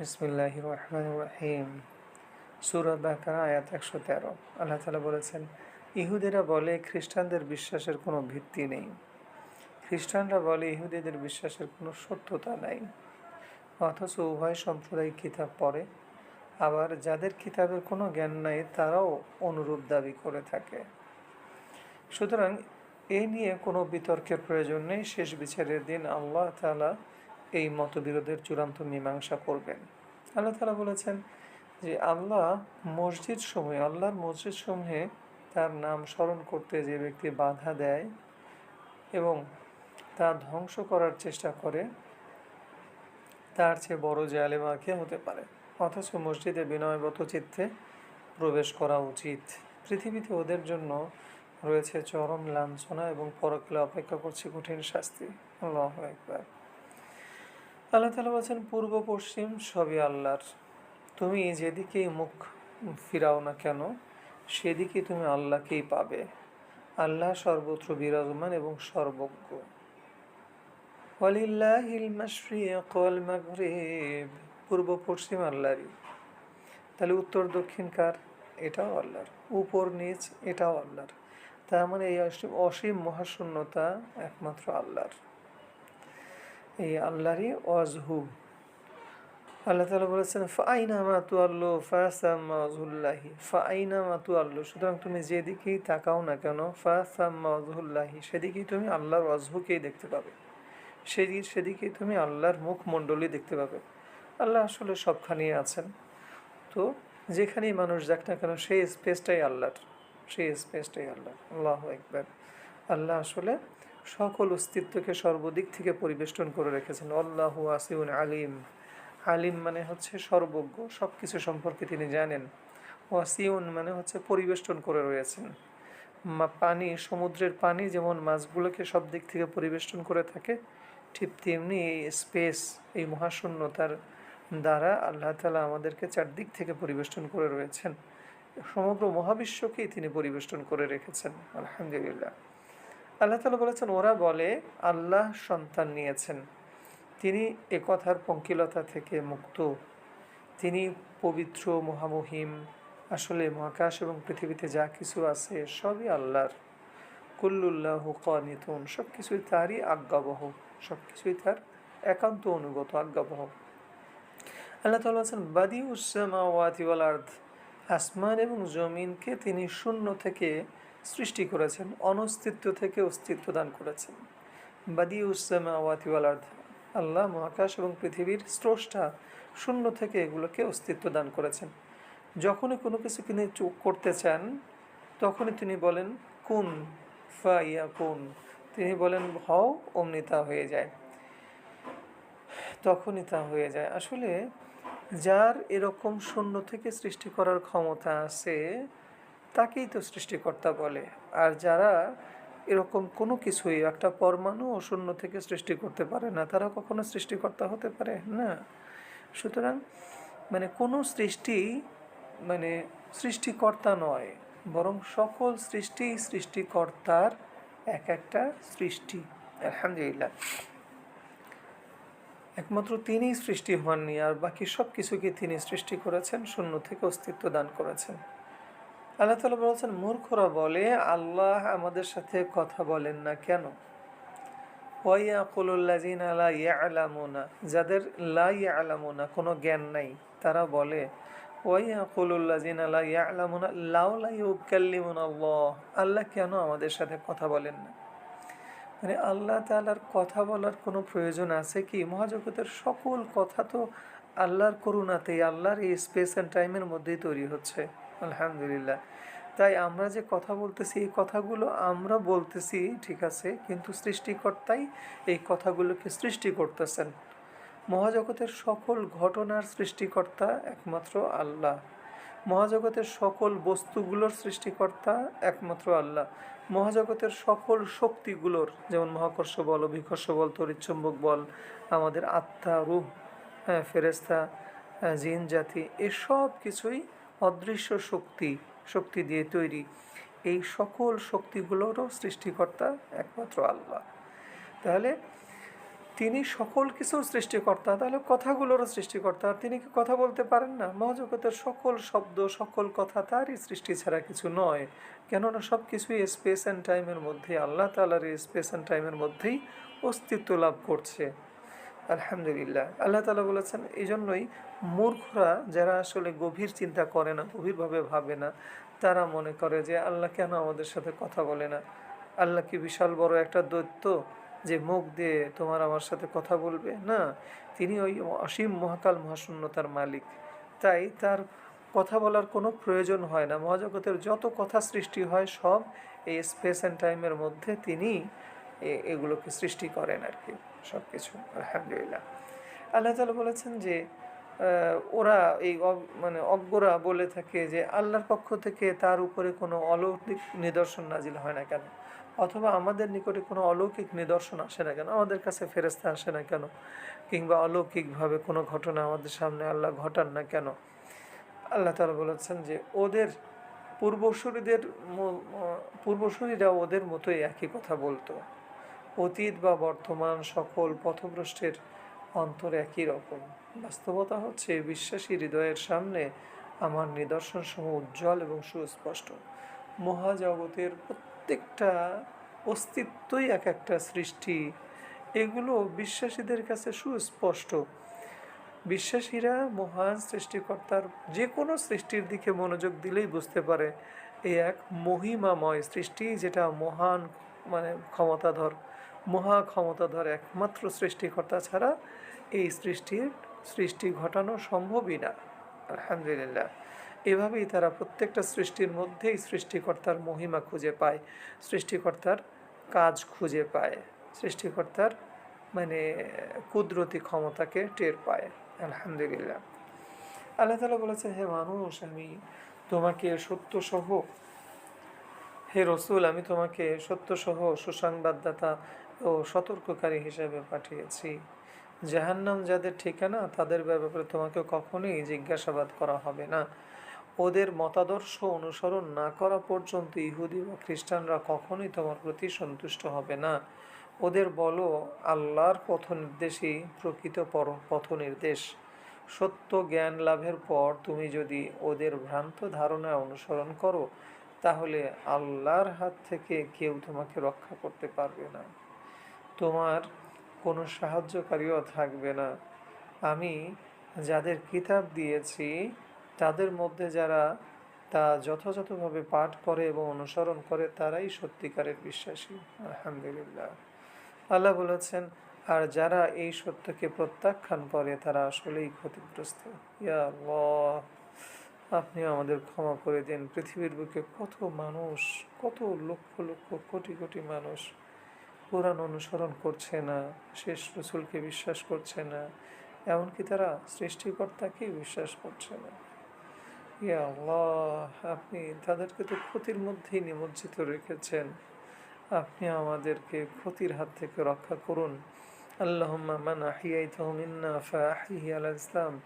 বিসমিল্লাহ সুরত বাকারা, আয়াত একশো তেরো। আল্লাহ তালা বলেছেন, ইহুদিরা বলে খ্রিস্টানদের বিশ্বাসের কোনো ভিত্তি নেই। খ্রিস্টানরা বলে ইহুদিদের বিশ্বাসের কোনো সত্যতা নাই। অথচ উভয় সম্প্রদায় কিতাব পড়ে। আবার যাদের কিতাবের কোনো জ্ঞান নাই, তারাও অনুরূপ দাবি করে থাকে। সুতরাং এই নিয়ে কোনো বিতর্কের প্রয়োজন নেই। শেষ বিচারের দিন আল্লাহ তালা এই মতবিরোধের চূড়ান্ত মীমাংসা করবেন। আল্লাহ তালা বলেছেন যে, আল্লাহ মসজিদ সমূহে, আল্লাহর মসজিদ সমূহে তার নাম স্মরণ করতে যে ব্যক্তি বাধা দেয় এবং তা ধ্বংস করার চেষ্টা করে, তার চেয়ে বড় জালেম আর কে হতে পারে? অথচ মসজিদে বিনয়গত চিত্তে প্রবেশ করা উচিত। পৃথিবীতে ওদের জন্য রয়েছে চরম লাঞ্ছনা এবং পরকালে অপেক্ষা করছে কঠিন শাস্তি। আল্লাহ একবার আল্লাহ তালা বলছেন, পূর্ব, পশ্চিম সবই আল্লাহর। তুমি যেদিকেই মুখ ফিরাও না কেন সেদিকে তুমি আল্লাহকেই পাবে। আল্লাহ সর্বত্র বিরাজমান এবং সর্বজ্ঞ। পূর্ব, পশ্চিম আল্লাহরই। তাহলে উত্তর, দক্ষিণ কার? এটাও আল্লাহর। উপর, নিচ, এটাও আল্লাহর। তার মানে এই অসীম অসীম মহাশূন্যতা একমাত্র আল্লাহর। এই আল্লাহরই অজহু। আল্লাহ তালা বলেছেন, ফাইনা মাতু আল্লো ফাসাম্মাজুল্লাহি ফাইনা মাতু আল্লো সুতরাং তুমি যেদিকেই তাকাও না কেন ফাসাম্মাজুল্লাহি সেদিকেই তুমি আল্লাহর অজহুকেই দেখতে পাবে। সেদিকে সেদিকেই তুমি আল্লাহর মুখমণ্ডলী দেখতে পাবে। আল্লাহ আসলে সবখানেই আছেন। তো যেখানেই মানুষ যাক না কেন, সেই স্পেসটাই আল্লাহর। সেই স্পেসটাই আল্লাহ আল্লাহ একবার আল্লাহ আসলে সকল অস্তিত্বকে সর্বদিক থেকে পরিবেষ্টন করে রেখেছেন। আল্লাহ আসিউন আলিম। আলিম মানে হচ্ছে সর্বজ্ঞ সব কিছু সম্পর্কে তিনি জানেন। ওয়াসিউন মানে হচ্ছে পরিবেষ্টন করে রয়েছেন। পানি, সমুদ্রের পানি যেমন মাছগুলোকে সব দিক থেকে পরিবেষ্টন করে থাকে, ঠিক তেমনি এই স্পেস, এই মহাশূন্যতার দ্বারা আল্লাহ তালা আমাদেরকে চারদিক থেকে পরিবেষ্টন করে রয়েছেন। সমগ্র মহাবিশ্বকেই তিনি পরিবেষ্টন করে রেখেছেন। আলহামদুলিল্লাহ। আল্লাহ তালা বলেছেন, ওরা বলে, আল্লাহ সন্তান নিয়েছেন। তিনি একথার পঙ্কিলতা থেকে মুক্ত। তিনি পবিত্র, মহামহিম, আসলে মহাকাশ এবং পৃথিবীতে যা কিছু আছে সবই আল্লাহর। কুল্লুল্লাহ কানিতুন সব কিছুই তারই আজ্ঞাবহ সব কিছুই তার একান্ত অনুগত আজ্ঞাবহ। আল্লাহ তালা আছেন বাদি উসামা ওয়াতিওয়াল আর্ধ আসমান এবং জমিনকে তিনি শূন্য থেকে সৃষ্টি করেছেন, অনস্তিত্ব থেকে অস্তিত্ব দান করেছেন। বাদি উসামা ওয়াতিওয়াল আল্লাহ মহাকাশ এবং পৃথিবীর স্রষ্টা শূন্য থেকে এগুলোকে অস্তিত্ব দান করেছেন। যখনই কোনো কিছু তিনি চোখ করতে চান, তখনই তিনি বলেন, কুন ফা ইয়া কুন। তিনি বলেন, হও, অমনি তা হয়ে যায়। তখনই তা হয়ে যায়। আসলে যার এরকম শূন্য থেকে সৃষ্টি করার ক্ষমতা আছে তাকেই তো সৃষ্টিকর্তা বলে। আর যারা এরকম কোনো কিছুই একটা পরমাণু শূন্য থেকে সৃষ্টি করতে পারে না, তারা কখনো সৃষ্টিকর্তা হতে পারে? না। সুতরাং মানে কোনো সৃষ্টি মানে সৃষ্টিকর্তা নয়, বরং সকল সৃষ্টি সৃষ্টিকর্তার এক একটা সৃষ্টি। আলহামদুলিল্লাহ। একমাত্র তিনিই সৃষ্টি হননি, আর বাকি সব কিছুকে তিনি সৃষ্টি করেছেন, শূন্য থেকে অস্তিত্ব দান করেছেন। আল্লাহ তালা বলছেন, মূর্খরা বলে, আল্লাহ আমাদের সাথে কথা বলেন না কেন? আলা ইয়া যাদের লা আলামোনা কোনো জ্ঞান নাই, তারা বলে আলা ইয়া আলামোনা আল্লাহ কেন আমাদের সাথে কথা বলেন না? মানে আল্লাহ তালার কথা বলার কোনো প্রয়োজন আছে কি? মহাজগতের সকল কথা তো আল্লাহর করুণাতেই, আল্লাহর এই স্পেস অ্যান্ড টাইমের মধ্যেই তৈরি হচ্ছে। আলহামদুলিল্লাহ। তাই আমরা যে কথা বলতেছি, এই কথাগুলো আমরা বলতেছি, ঠিক আছে, কিন্তু সৃষ্টিকর্তাই এই কথাগুলোকে সৃষ্টি করতেছেন। মহাজগতের সকল ঘটনার সৃষ্টিকর্তা একমাত্র আল্লাহ। মহাজগতের সকল বস্তুগুলোর সৃষ্টিকর্তা একমাত্র আল্লাহ। মহাজগতের সকল শক্তিগুলোর, যেমন মহাকর্ষ বল, অভিকর্ষ বল তরিচ্ছম্বক বল, আমাদের আত্মা রূপ হ্যাঁ ফেরেস্তা জিন, জাতি, এসব কিছুই অদৃশ্য শক্তি শক্তি দিয়ে তৈরি। এই সকল শক্তিগুলোরও সৃষ্টিকর্তা একমাত্র আল্লাহ। তাহলে তিনি সকল কিছুর সৃষ্টিকর্তা, তাহলে কথাগুলোরও সৃষ্টিকর্তা। তিনি কি কথা বলতে পারেন না? মহাজগতের সকল শব্দ, সকল কথা তারই সৃষ্টি ছাড়া কিছু নয়। কেননা সব কিছুই স্পেস অ্যান্ড টাইমের মধ্যে আল্লাহ তালার স্পেস অ্যান্ড টাইমের মধ্যেই অস্তিত্ব লাভ করছে। আলহামদুলিল্লাহ। আল্লাহ তালা বলেছেন এই জন্যই মূর্খরা যারা আসলে গভীর চিন্তা করে না, গভীরভাবে ভাবে না, তারা মনে করে যে আল্লাহ কেন আমাদের সাথে কথা বলে না? আল্লাহ কি বিশাল বড় একটা দৈত্য যে মুখ দিয়ে তোমার আমার সাথে কথা বলবে? না, তিনি ওই অসীম মহাকাল মহাশূন্যতার মালিক। তাই তার কথা বলার কোনো প্রয়োজন হয় না। মহাজগতের যত কথা সৃষ্টি হয়, সব এই স্পেস অ্যান্ড টাইমের মধ্যে তিনি এগুলোকে সৃষ্টি করেন আর কি। সব কিছু আলহামদুলিল্লাহ। আল্লাহ তালা বলেছেন যে ওরা এই মানে অজ্ঞরা বলে থাকে যে, আল্লাহর পক্ষ থেকে তার উপরে কোনো অলৌকিক নিদর্শন নাজিল হয় না কেন? অথবা আমাদের নিকটে কোনো অলৌকিক নিদর্শন আসে না কেন? আমাদের কাছে ফেরেস্তা আসে না কেন? কিংবা অলৌকিকভাবে কোনো ঘটনা আমাদের সামনে আল্লাহ ঘটান না কেন? আল্লাহ তালা বলেছেন যে, ওদের পূর্বসূরিদের পূর্বসূরিরা ওদের মতোই একই কথা বলতো। অতীত বা বর্তমান সকল পথভ্রষ্টের অন্তর একই রকম। বাস্তবতা হচ্ছে, বিশ্বাসী হৃদয়ের সামনে আমার নিদর্শন সমূহ উজ্জ্বল এবং সুস্পষ্ট। মহাজগতের প্রত্যেকটা অস্তিত্বই এক একটা সৃষ্টি। এগুলো বিশ্বাসীদের কাছে সুস্পষ্ট। বিশ্বাসীরা মহান সৃষ্টিকর্তার যে কোনো সৃষ্টির দিকে মনোযোগ দিলেই বুঝতে পারে এই এক মহিমাময় সৃষ্টি যেটা মহান মানে ক্ষমতাধর। মহা ক্ষমতাধর একমাত্র সৃষ্টিকর্তা ছাড়া এই সৃষ্টির সৃষ্টি ঘটানো সম্ভবই না। আলহামদুলিল্লাহ। এভাবেই তারা প্রত্যেকটা সৃষ্টির মধ্যেই সৃষ্টিকর্তার মহিমা খুঁজে পায়, সৃষ্টিকর্তার কাজ খুঁজে পায়, সৃষ্টিকর্তার মানে কুদরতি ক্ষমতাকে টের পায়। আলহামদুলিল্লাহ। আল্লাহ তালা বলেছে, হে মানুষ, আমি তোমাকে সত্য সহ হে রসুল, আমি তোমাকে সত্য সহ সুসংবাদদাতা ও সতর্ককারী হিসেবে পাঠিয়েছি। জাহান্নাম যাদের ঠিকানা, তাদের ব্যাপারে তোমাকে কখনোই জিজ্ঞাসাবাদ করা হবে না। ওদের মতাদর্শ অনুসরণ না করা পর্যন্ত ইহুদি বা খ্রিস্টানরা কখনোই তোমার প্রতি সন্তুষ্ট হবে না। ওদের বলো, আল্লাহর পথ নির্দেশই প্রকৃত পর পথ নির্দেশ সত্য জ্ঞান লাভের পর তুমি যদি ওদের ভ্রান্ত ধারণা অনুসরণ করো, তাহলে আল্লাহর হাত থেকে কেউ তোমাকে রক্ষা করতে পারবে না। তোমার কোনো সাহায্যকারীও থাকবে না। আমি যাদের কিতাব দিয়েছি, তাদের মধ্যে যারা তা যথাযথভাবে পাঠ করে এবং অনুসরণ করে, তারাই সত্যিকারের বিশ্বাসী। আলহামদুলিল্লাহ। আল্লাহ বলেছেন, আর যারা এই সত্যকে প্রত্যাখ্যান করে, তারা আসলেই ক্ষতিগ্রস্ত। ইয়া আপনি আমাদের ক্ষমা করে দিন। পৃথিবীর বুকে কত মানুষ, কত লক্ষ লক্ষ, কোটি কোটি মানুষ কোরআন অনুসরণ করছে না, শেষ রসুলকে বিশ্বাস করছে না, এমনকি তারা সৃষ্টিকর্তাকেই বিশ্বাস করছে না। ইয়া আল্লাহ, আপনি তাদেরকে তো ক্ষতির মধ্যেই নিমজ্জিত রেখেছেন। আপনি আমাদেরকে ক্ষতির হাত থেকে রক্ষা করুন। আল্লাহুম্মা মান আহিয়াইতাহু মিন্না ফাআহিহি আলা ইসলাম